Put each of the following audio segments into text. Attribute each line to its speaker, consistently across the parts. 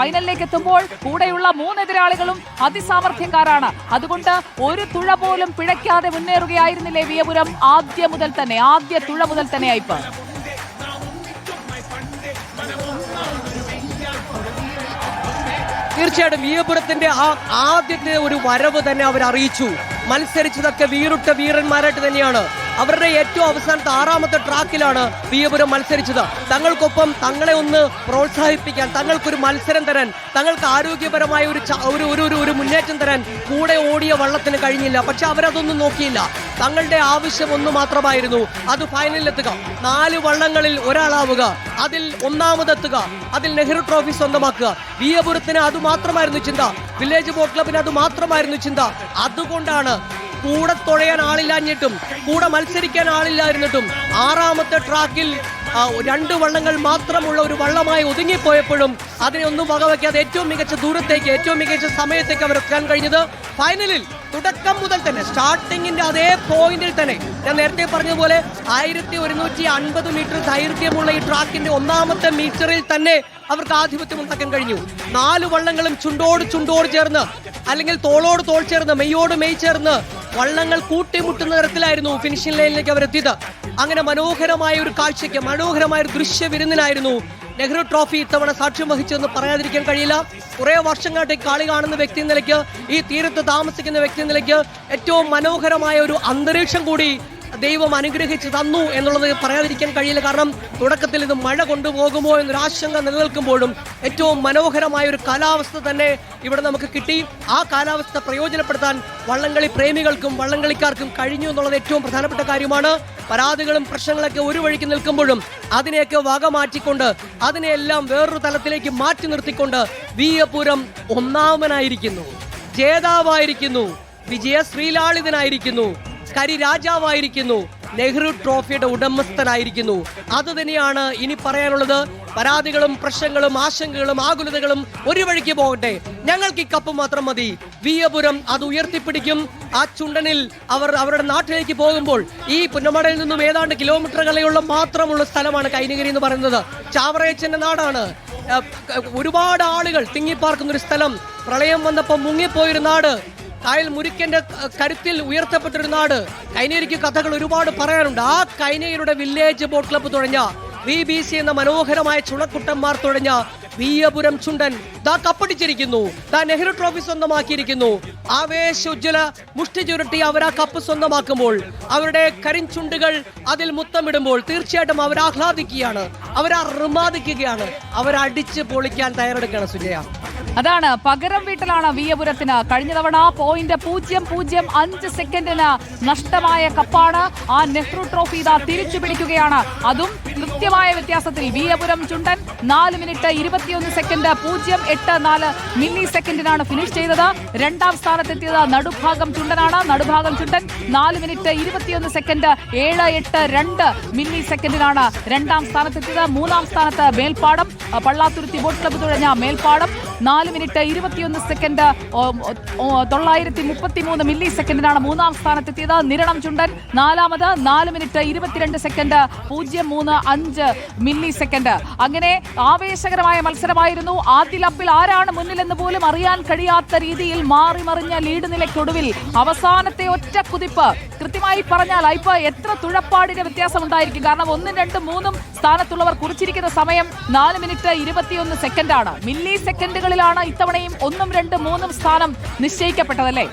Speaker 1: ഫൈനലിലേക്ക് എത്തുമ്പോൾ കൂടെയുള്ള മൂന്ന് എതിരാളികളും അതിസാമർഥ്യക്കാരാണ്. അതുകൊണ്ട് ഒരു തുഴ പോലും പിഴയ്ക്കാതെ മുന്നേറുകയായിരുന്നില്ലേ വിയപുരം? ആദ്യ മുതൽ തന്നെ ആദ്യ തുഴ മുതൽ തന്നെ ഇപ്പൊ
Speaker 2: തീർച്ചയായിട്ടും വിയപുരത്തിന്റെ ആ ആദ്യത്തെ ഒരു വരവ് തന്നെ അവർ അറിയിച്ചു മത്സരിച്ചതൊക്കെ വീറുട്ട വീരന്മാരായിട്ട് തന്നെയാണ്. അവരുടെ ഏറ്റവും അവസാനത്തെ ആറാമത്തെ ട്രാക്കിലാണ് വിയപുരം മത്സരിച്ചത്. തങ്ങൾക്കൊപ്പം തങ്ങളെ ഒന്ന് പ്രോത്സാഹിപ്പിക്കാൻ തങ്ങൾക്കൊരു മത്സരം തരാൻ തങ്ങൾക്ക് ആരോഗ്യപരമായ ഒരു ഒരു ഒരു ഒരു- മുന്നേറ്റം തരാൻ കൂടെ ഓടിയ വള്ളത്തിന് കഴിഞ്ഞില്ല. പക്ഷെ അവരതൊന്നും നോക്കിയില്ല. തങ്ങളുടെ ആവശ്യം ഒന്ന് മാത്രമായിരുന്നു. അത് ഫൈനലിലെത്തുക. നാല് വള്ളങ്ങളിൽ ഒരാളാവുക. അതിൽ ഒന്നാമതെത്തുക. അതിൽ നെഹ്റു ട്രോഫി സ്വന്തമാക്കുക. വിയപുരത്തിന് അത് മാത്രമായിരുന്നു ചിന്ത. വില്ലേജ് ബോട്ട് ക്ലബിന് അത് മാത്രമായിരുന്നു ചിന്ത. അതുകൊണ്ടാണ് കൂടെ തുഴയാൻ ആളില്ലാഞ്ഞിട്ടും കൂടെ മത്സരിക്കാൻ ആളില്ലായിരുന്നിട്ടും ആറാമത്തെ ട്രാക്കിൽ രണ്ട് വള്ളങ്ങൾ മാത്രമുള്ള ഒരു വള്ളമായി ഒതുങ്ങിപ്പോയപ്പോഴും അതിനെ ഒന്നും വകവയ്ക്കാതെ ഏറ്റവും മികച്ച ദൂരത്തേക്ക് ഏറ്റവും മികച്ച സമയത്തേക്ക് അവർ എത്താൻ കഴിഞ്ഞത് ഫൈനലിൽ തുടക്കം മുതൽ തന്നെ സ്റ്റാർട്ടിങ്ങിന്റെ അതേ പോയിന്റിൽ തന്നെ. ഞാൻ നേരത്തെ പറഞ്ഞതുപോലെ ആയിരത്തി ഒരുന്നൂറ്റി അൻപത് മീറ്റർ ദൈർഘ്യമുള്ള ഈ ട്രാക്കിന്റെ ഒന്നാമത്തെ മീറ്ററിൽ തന്നെ അവർക്ക് ആധിപത്യം ഉണ്ടാക്കാൻ കഴിഞ്ഞു. നാല് വള്ളങ്ങളും ചുണ്ടോട് ചുണ്ടോട് ചേർന്ന് അല്ലെങ്കിൽ തോളോട് തോൾ ചേർന്ന് മെയ്യോട് മെയ് ചേർന്ന് വള്ളങ്ങൾ കൂട്ടിമുട്ടുന്ന തരത്തിലായിരുന്നു ഫിനിഷിംഗ് ലൈനിലേക്ക് അവർ എത്തിയത് അങ്ങനെ മനോഹരമായ ഒരു കാഴ്ചയ്ക്ക് മനോഹരമായ ഒരു ദൃശ്യ വിരുന്നിനായിരുന്നു നെഹ്റു ട്രോഫി ഇത്തവണ സാക്ഷ്യം വഹിച്ചതെന്ന് പറയാതിരിക്കാൻ കഴിയില്ല. കുറെ വർഷങ്ങളായിട്ട് കളി കാണുന്ന വ്യക്തി നിലയ്ക്ക് ഈ തീരത്ത് താമസിക്കുന്ന വ്യക്തി നിലയ്ക്ക് ഏറ്റവും മനോഹരമായ ഒരു അന്തരീക്ഷം കൂടി ദൈവം അനുഗ്രഹിച്ച് തന്നു എന്നുള്ളത് പറയാതിരിക്കാൻ കഴിയില്ല. കാരണം തുടക്കത്തിൽ ഇത് മഴ കൊണ്ടുപോകുമോ എന്നൊരു ആശങ്ക നിലനിൽക്കുമ്പോഴും ഏറ്റവും മനോഹരമായ ഒരു കാലാവസ്ഥ തന്നെ ഇവിടെ നമുക്ക് കിട്ടി. ആ കാലാവസ്ഥ പ്രയോജനപ്പെടുത്താൻ വള്ളംകളി പ്രേമികൾക്കും വള്ളംകളിക്കാർക്കും കഴിഞ്ഞു എന്നുള്ളത് ഏറ്റവും പ്രധാനപ്പെട്ട കാര്യമാണ്. പരാതികളും പ്രശ്നങ്ങളൊക്കെ ഒരു വഴിക്ക് നിൽക്കുമ്പോഴും അതിനെയൊക്കെ വക മാറ്റിക്കൊണ്ട് അതിനെയെല്ലാം വേറൊരു തലത്തിലേക്ക് മാറ്റി നിർത്തിക്കൊണ്ട് വീയപുരം ഒന്നാമനായിരിക്കുന്നു. ജേതാവായിരിക്കുന്നു. വിജയ ശ്രീലാളിതനായിരിക്കുന്നു കരി രാജാവായിരിക്കുന്നു. നെഹ്റു ട്രോഫിയുടെ ഉടമസ്ഥനായിരിക്കുന്നു. അത് തന്നെയാണ് ഇനി പറയാനുള്ളത്. പരാതികളും പ്രശ്നങ്ങളും ആശങ്കകളും ആകുലതകളും ഒരു വഴിക്ക് പോകട്ടെ. ഞങ്ങൾക്ക് ഈ കപ്പ് മാത്രം മതി. വിയപുരം അത് ഉയർത്തിപ്പിടിക്കും. ആ ചുണ്ടനിൽ അവർ അവരുടെ നാട്ടിലേക്ക് പോകുമ്പോൾ ഈ പുന്നമടയിൽ നിന്നും ഏതാണ്ട് കിലോമീറ്ററുകളെയുള്ള മാത്രമുള്ള സ്ഥലമാണ് കൈനഗിരി എന്ന് പറയുന്നത്. ചാവറയച്ചന്റെ നാടാണ്. ഒരുപാട് ആളുകൾ തിങ്ങിപ്പാർക്കുന്ന ഒരു സ്ഥലം. പ്രളയം വന്നപ്പോൾ മുങ്ങിപ്പോയൊരു നാട്. കായൽ മുരുക്കന്റെ കരുത്തിൽ ഉയർത്തപ്പെട്ടൊരു നാട് കൈനേരിക്ക് കഥകൾ ഒരുപാട് പറയാനുണ്ട്. ആ കൈനേരിയുടെ വില്ലേജ് ബോട്ട് ക്ലബ്ബ് തുടങ്ങിയ വി ബി സി എന്ന മനോഹരമായ ചുണക്കുട്ടന്മാർ തുടങ്ങിയ വീയപുരം ചുണ്ടൻ ദാ കപ്പടിച്ചിരിക്കുന്നു. ദാ നെഹ്റു ട്രോഫി സ്വന്തമാക്കിയിരിക്കുന്നു. ആവേശ ഉജ്ജ്വല മുഷ്ടി ചുരുട്ടി അവർ ആ കപ്പ് സ്വന്തമാക്കുമ്പോൾ അവരുടെ കരിഞ്ചുണ്ടുകൾ അതിൽ മുത്തമിടുമ്പോൾ തീർച്ചയായിട്ടും അവർ ആഹ്ലാദിക്കുകയാണ് അവർ റിമാദിക്കുകയാണ് അവർ അടിച്ച് പൊളിക്കാൻ തയ്യാറെടുക്കുകയാണ് സുജയ.
Speaker 1: അതാണ് പകരം വീട്ടിലാണ് വിയപുരത്തിന് കഴിഞ്ഞ തവണ പോയിന്റ് പൂജ്യം പൂജ്യം അഞ്ച് സെക്കൻഡിന് നഷ്ടമായ കപ്പാണ്. ആ നെഹ്റു ട്രോഫി ഇതാ തിരിച്ചു പിടിക്കുകയാണ്. അതും കൃത്യമായ വ്യത്യാസത്തിൽ വിയപുരം ചുണ്ടൻ നാല് മിനിറ്റ് ഇരുപത്തിയൊന്ന് സെക്കൻഡ് പൂജ്യം എട്ട് നാല് മില്ലി സെക്കൻഡിനാണ് ഫിനിഷ് ചെയ്തത്. രണ്ടാം സ്ഥാനത്തെത്തിയത് നടുഭാഗം ചുണ്ടനാണ്. നടുഭാഗം ചുണ്ടൻ നാല് മിനിറ്റ് ഇരുപത്തിയൊന്ന് സെക്കൻഡ് ഏഴ് എട്ട് രണ്ട് മില്ലി സെക്കൻഡിനാണ് രണ്ടാം സ്ഥാനത്തെത്തിയത്. മൂന്നാം സ്ഥാനത്ത് മേൽപ്പാടം പള്ളാത്തുരുത്തി ബോട്ട് ക്ലബ് തുഴഞ്ഞ മേൽപ്പാടം. നാല് മിനിറ്റ് ഇരുപത്തിയൊന്ന് സെക്കൻഡ്. തൊള്ളായിരത്തി മുപ്പത്തി മൂന്ന് മില്ലി സെക്കൻഡിനാണ് മൂന്നാം സ്ഥാനത്തെത്തിയത്. നിരണം ചുണ്ടൻ നാലാമത് നാല് മിനിറ്റ് ഇരുപത്തിരണ്ട് സെക്കൻഡ്. പൂജ്യം മൂന്ന് അഞ്ച് മില്ലി സെക്കൻഡ്. അങ്ങനെ ആവേശകരമായ മത്സരമായിരുന്നു. ആദ്യ ആരാണ് മുന്നിലെന്ന് പോലും അറിയാൻ കഴിയാത്ത രീതിയിൽ മാറി മറിഞ്ഞ ലീഡ് നിലയ്ക്കൊടുവിൽ അവസാനത്തെ ഒറ്റ കുതിപ്പ്. കൃത്യമായി പറഞ്ഞാൽ ഇപ്പൊ എത്ര തുഴപ്പാടിന്റെ വ്യത്യാസം ഉണ്ടായിരിക്കും കാരണം ഒന്നും രണ്ടും മൂന്നും സ്ഥാനത്തുള്ളവർ കുറിച്ചിരിക്കുന്ന സമയം നാല് മിനിറ്റ് ഇരുപത്തിയൊന്ന് സെക്കൻഡാണ്. മില്ലി സെക്കൻഡുകളിലാണ് ഇത്തവണയും ഒന്നും രണ്ടും മൂന്നും സ്ഥാനം നിശ്ചയിക്കപ്പെട്ടതല്ലേ?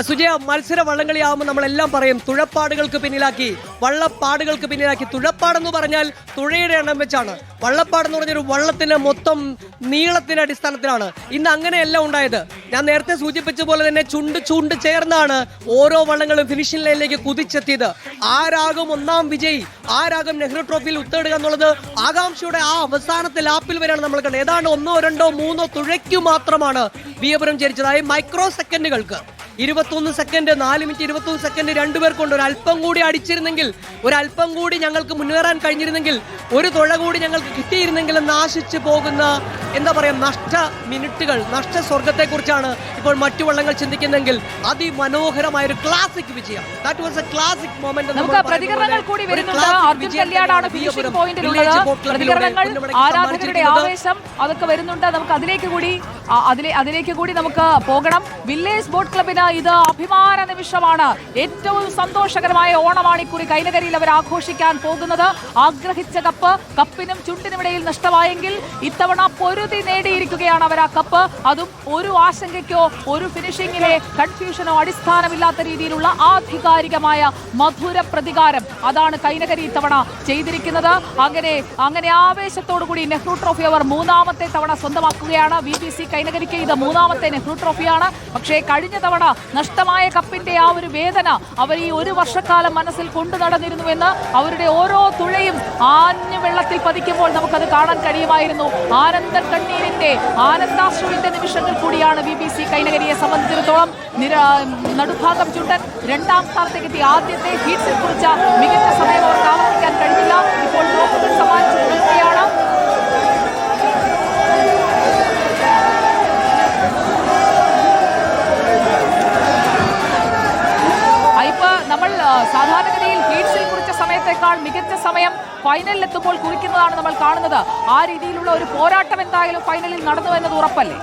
Speaker 2: സുജയ മത്സര വള്ളംകളിയാവുമ്പോൾ നമ്മളെല്ലാം പറയും തുഴപ്പാടുകൾക്ക് പിന്നിലാക്കി വള്ളപ്പാടുകൾക്ക് പിന്നിലാക്കി. തുഴപ്പാടെന്ന് പറഞ്ഞാൽ തുഴയുടെ എണ്ണം വെച്ചാണ്. വള്ളപ്പാടെന്ന് പറഞ്ഞൊരു വള്ളത്തിന്റെ മൊത്തം നീളത്തിന്റെ അടിസ്ഥാനത്തിലാണ്. ഇന്ന് അങ്ങനെയല്ല ഉണ്ടായത്. ഞാൻ നേരത്തെ സൂചിപ്പിച്ച പോലെ തന്നെ ചുണ്ട് ചുണ്ട് ചേർന്നാണ് ഓരോ വള്ളങ്ങളും ഫിനിഷിംഗ് ലൈനിലേക്ക് കുതിച്ചെത്തിയത്. ആരാകും ഒന്നാം വിജയി. ആരാകും നെഹ്റു ട്രോഫിയിൽ ഉത്തേടുക എന്നുള്ളത് ആകാംക്ഷയുടെ ആ അവസാനത്തെ ലാപ്പിൽ വരെയാണ് നമ്മൾ കണ്ടത്. ഏതാണ്ട് ഒന്നോ രണ്ടോ മൂന്നോ തുഴയ്ക്കു മാത്രമാണ് വിയപുരം ചരിച്ചതായി മൈക്രോ സെക്കൻഡുകൾക്ക് ഇരുപത്തൊന്ന് സെക്കൻഡ് നാല് മിനിറ്റ് ഇരുപത്തൊന്ന് സെക്കൻഡ് രണ്ടുപേർക്കുണ്ട് ഒരു അല്പം കൂടി അടിച്ചിരുന്നെങ്കിൽ ഒരു അല്പം കൂടി ഞങ്ങൾക്ക് മുന്നേറാൻ കഴിഞ്ഞിരുന്നെങ്കിൽ ഒരു തുഴ കൂടി ഞങ്ങൾക്ക് കിട്ടിയിരുന്നെങ്കിൽ നാശിച്ചു പോകുന്ന എന്താ പറയുക നഷ്ട മിനിറ്റുകൾ നഷ്ട സ്വർഗത്തെക്കുറിച്ചാണ് ഇപ്പോൾ മറ്റു വള്ളങ്ങൾ ചിന്തിക്കുന്നെങ്കിൽ അതിമനോഹരമായ ഒരു ക്ലാസിക് വിജയം. That was a classic moment
Speaker 1: നമുക്ക് പ്രതികരണങ്ങൾ കൂടി വരുന്നുണ്ട്. ആരാധകരുടെ ആവേശം അതൊക്കെ വരുന്നുണ്ട്. നമുക്ക് അതിലേക്ക് കൂടി അതിലേക്ക് കൂടി നമുക്ക് പോകണം. വില്ലേജ് ബോട്ട് ക്ലബിന് ഇത് അഭിമാന നിമിഷമാണ്. ഏറ്റവും സന്തോഷകരമായ ഓണമാണ് ഇക്കുറി കൈനകരിയിൽ അവർ ആഘോഷിക്കാൻ പോകുന്നത്. ആഗ്രഹിച്ച കപ്പ് കപ്പിനും ചുണ്ടിനുമിടയിൽ നഷ്ടമായെങ്കിൽ ഇത്തവണ പൊരുതി നേടിയിരിക്കുകയാണ് അവർ ആ കപ്പ്. അതും ഒരു ആശങ്കയ്ക്കോ ഒരു ഫിനിഷിംഗിലെ കൺഫ്യൂഷനോ അടിസ്ഥാനമില്ലാത്ത രീതിയിലുള്ള ആധികാരികമായ മധുര പ്രതികാരം അതാണ് കൈനകരി ഇത്തവണ ചെയ്തിരിക്കുന്നത്. അങ്ങനെ അങ്ങനെ ആവേശത്തോടു കൂടി നെഹ്റു ട്രോഫി അവർ മൂന്നാമത്തെ തവണ സ്വന്തമാക്കുകയാണ്. വി ബി സി കൈനകരിക്ക് ഇത് മൂന്നാമത്തെ നെഹ്റു ട്രോഫിയാണ്. പക്ഷേ കഴിഞ്ഞ തവണ നഷ്ടമായ കപ്പിന്റെ ആ ഒരു വേദന അവർ ഈ ഒരു വർഷക്കാലം മനസ്സിൽ കൊണ്ടു നടന്നിരുന്നുവെന്ന് അവരുടെ ഓരോ തുഴയും ആഞ്ഞു വെള്ളത്തിൽ പതിക്കുമ്പോൾ നമുക്കത് കാണാൻ കഴിയുമായിരുന്നു. ആനന്ദ കണ്ണീരിന്റെ ആനന്ദാശ്രുവിന്റെ നിമിഷങ്ങൾ കൂടിയാണ് ബി ബി സി കൈനകരിയെ സംബന്ധിച്ചിടത്തോളം നിര നടുഭാഗം ചുണ്ടൻ രണ്ടാം സ്ഥാനത്തേക്ക് എത്തി. ആദ്യത്തെ ഹീറ്റ്സിൽ കുറിച്ച മികച്ച സമയം അവർക്ക് ആവർത്തിക്കാൻ കഴിഞ്ഞില്ല. ഇപ്പോൾ സമാനിച്ചു നിൽക്കുകയാണ് ആ, ഇപ്പൊ നമ്മൾ ആ, സാധാരണഗതിയിൽ ഹീറ്റ്സിൽ കുറിച്ച സമയത്തേക്കാൾ മികച്ച സമയം? ഫൈനലിൽ എത്തുമ്പോൾ കുറിക്കുന്നതാണ് നമ്മൾ കാണുന്നത്. ആ രീതിയിലുള്ള ഒരു പോരാട്ടം എന്തായാലും ഫൈനലിൽ നടന്നു എന്നത് ഉറപ്പല്ലേ?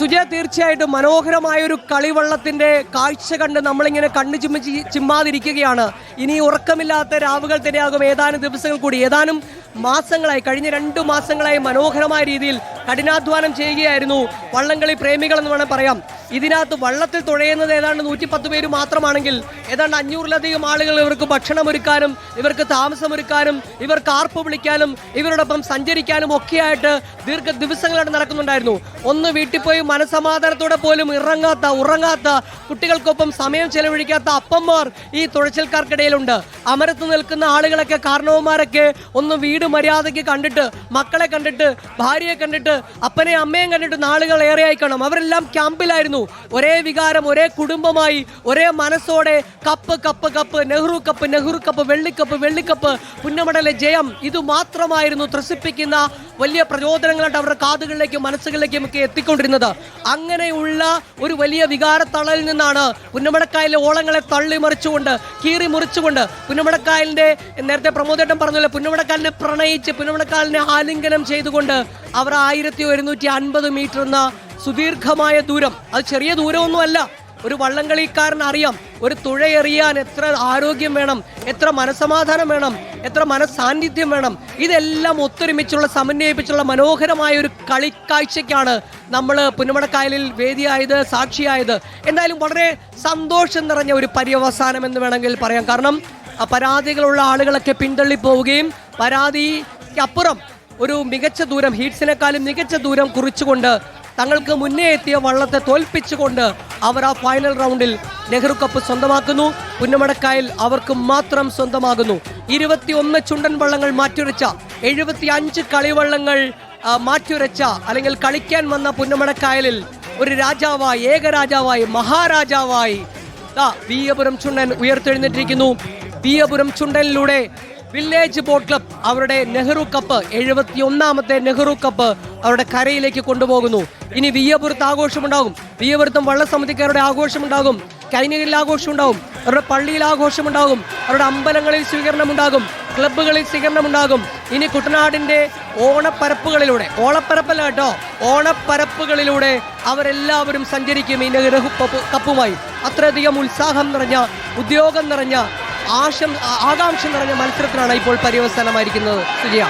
Speaker 2: സുജയ തീർച്ചയായിട്ടും മനോഹരമായ ഒരു കളിവള്ളത്തിന്റെ കാഴ്ച കണ്ട് നമ്മളിങ്ങനെ കണ്ണു ചിമ്മി ചിമ്മാതിരിക്കുകയാണ്. ഇനി ഉറക്കമില്ലാത്ത രാവുകൾ തന്നെയാകും ഏതാനും ദിവസങ്ങൾ കൂടി. ഏതാനും മാസങ്ങളായി കഴിഞ്ഞ രണ്ടു മാസങ്ങളായി മനോഹരമായ രീതിയിൽ കഠിനാധ്വാനം ചെയ്യുകയായിരുന്നു വള്ളംകളി പ്രേമികൾ എന്ന് പറയാം. ഇതിനകത്ത് വള്ളത്തിൽ തുഴയുന്നത് ഏതാണ്ട് നൂറ്റിപ്പത്ത് പേര് മാത്രമാണെങ്കിൽ ഏതാണ്ട് അഞ്ഞൂറിലധികം ആളുകൾ ഇവർക്ക് ഭക്ഷണം ഒരുക്കാനും ഇവർക്ക് താമസമൊരുക്കാനും ഇവർക്ക് ആർപ്പ് വിളിക്കാനും ഇവരോടൊപ്പം സഞ്ചരിക്കാനും ഒക്കെയായിട്ട് ദീർഘ ദിവസങ്ങളായിട്ട് നടക്കുന്നുണ്ടായിരുന്നു. ഒന്ന് വീട്ടിൽ പോയി മനസമാധാനത്തോടെ പോലും ഇറങ്ങാത്ത ഉറങ്ങാത്ത കുട്ടികൾക്കൊപ്പം സമയം ചെലവഴിക്കാത്ത അപ്പന്മാർ ഈ തുഴച്ചിൽക്കാർക്കിടയിലുണ്ട്. അമരത്ത് നിൽക്കുന്ന ആളുകളൊക്കെ കാരണവന്മാരൊക്കെ ഒന്ന് വീട് മര്യാദയ്ക്ക് കണ്ടിട്ട് മക്കളെ കണ്ടിട്ട് ഭാര്യയെ കണ്ടിട്ട് അപ്പനെ അമ്മയും കണ്ടിട്ട് നാളുകൾ ഏറെയായി കാണും. അവരെല്ലാം ക്യാമ്പിലായിരുന്നു. ഒരേ വികാരം ഒരേ കുടുംബമായി ഒരേ മനസ്സോടെ cup cup cup Nehru cup Nehru cup വെള്ളിക്കപ്പ് വെള്ളിക്കപ്പ് പുന്നമടലെ ജയം ഇത് മാത്രമായിരുന്നു ത്രസിപ്പിക്കുന്ന വലിയ പ്രചോദനങ്ങളായിട്ട് അവരുടെ കാതുകളിലേക്കും മനസ്സുകളിലേക്കും ഒക്കെ എത്തിക്കൊണ്ടിരുന്നത്. അങ്ങനെയുള്ള ഒരു വലിയ വികാരത്തളലിൽ നിന്നാണ് പുന്നമടക്കായലിലെ ഓളങ്ങളെ തള്ളിമറിച്ചുകൊണ്ട് കീറി മുറിച്ചുകൊണ്ട് പുന്നമടക്കായലിന്റെ നേരത്തെ പ്രമോദേട്ടൻ പറഞ്ഞല്ലോ പുന്നമടക്കാലിനെ പ്രണയിച്ച് പുന്നമടക്കാലിനെ ആലിംഗനം ചെയ്തുകൊണ്ട് അവർ ആയിരത്തി ഒരുന്നൂറ്റി അൻപത് മീറ്റർ എന്ന സുദീർഘമായ ദൂരം. അത് ചെറിയ ദൂരമൊന്നുമല്ല. ഒരു വള്ളംകളിക്കാരൻ അറിയാം. ഒരു തുഴയെറിയാൻ എത്ര ആരോഗ്യം വേണം എത്ര മനസമാധാനം വേണം എത്ര മനസാന്നിധ്യം വേണം. ഇതെല്ലാം ഒത്തൊരുമിച്ചുള്ള സമന്വയിപ്പിച്ചുള്ള മനോഹരമായ ഒരു കളിക്കാഴ്ചയ്ക്കാണ് നമ്മൾ പുന്നമടക്കായലിൽ വേദിയായത് സാക്ഷിയായത്. എന്തായാലും വളരെ സന്തോഷം നിറഞ്ഞ ഒരു പര്യവസാനം എന്ന് വേണമെങ്കിൽ പറയാം. കാരണം പരാതികളുള്ള ആളുകളൊക്കെ പിന്തള്ളി പോവുകയും പരാതിക്കപ്പുറം ഒരു മികച്ച ദൂരം ഹീറ്റ്സിനെക്കാളും മികച്ച ദൂരം കുറിച്ചുകൊണ്ട് തങ്ങൾക്ക് മുന്നേ എത്തിയ വള്ളത്തെ തോൽപ്പിച്ചുകൊണ്ട് അവർ ആ ഫൈനൽ റൗണ്ടിൽ നെഹ്റു കപ്പ് സ്വന്തമാക്കുന്നു. പുന്നമടക്കായൽ അവർക്ക് മാത്രം സ്വന്തമാകുന്നു. ഇരുപത്തിയൊന്ന് ചുണ്ടൻ വള്ളങ്ങൾ മാറ്റുരച്ച എഴുപത്തി അഞ്ച് കളിവള്ളങ്ങൾ മാറ്റുരച്ച അല്ലെങ്കിൽ കളിക്കാൻ വന്ന പുന്നമടക്കായലിൽ ഒരു രാജാവായി ഏകരാജാവായി മഹാരാജാവായി വിയപുരം ചുണ്ടൻ ഉയർത്തെഴുന്നേറ്റിരിക്കുന്നു. വീയപുരം ചുണ്ടനിലൂടെ വില്ലേജ് ബോട്ട് ക്ലബ് അവരുടെ നെഹ്റു കപ്പ് എഴുപത്തി ഒന്നാമത്തെ നെഹ്റു കപ്പ് അവരുടെ കരയിലേക്ക് കൊണ്ടുപോകുന്നു. ഇനി വിയ്യപുരത്ത് ആഘോഷമുണ്ടാകും. വിയ്യപുരത്തും വള്ളസമിതിക്കാരുടെ ആഘോഷമുണ്ടാകും. കൈനകരിൽ ആഘോഷമുണ്ടാകും. അവരുടെ പള്ളിയിൽ ആഘോഷമുണ്ടാകും. അവരുടെ അമ്പലങ്ങളിൽ സ്വീകരണമുണ്ടാകും. ക്ലബ്ബുകളിൽ സ്വീകരണമുണ്ടാകും. ഇനി കുട്ടനാടിന്റെ ഓണപ്പരപ്പുകളിലൂടെ ഓണപ്പരപ്പല്ല കേട്ടോ ഓണപ്പരപ്പുകളിലൂടെ അവരെല്ലാവരും സഞ്ചരിക്കും ഈ നെഹ്റു കപ്പ് കപ്പുമായി. അത്രയധികം ഉത്സാഹം നിറഞ്ഞ ഉദ്യോഗം നിറഞ്ഞ ആശം ആകാംക്ഷ നിറഞ്ഞ മത്സരത്തിലാണ് ഇപ്പോൾ പര്യവസാനമായിരിക്കുന്നത്. സുജിയ.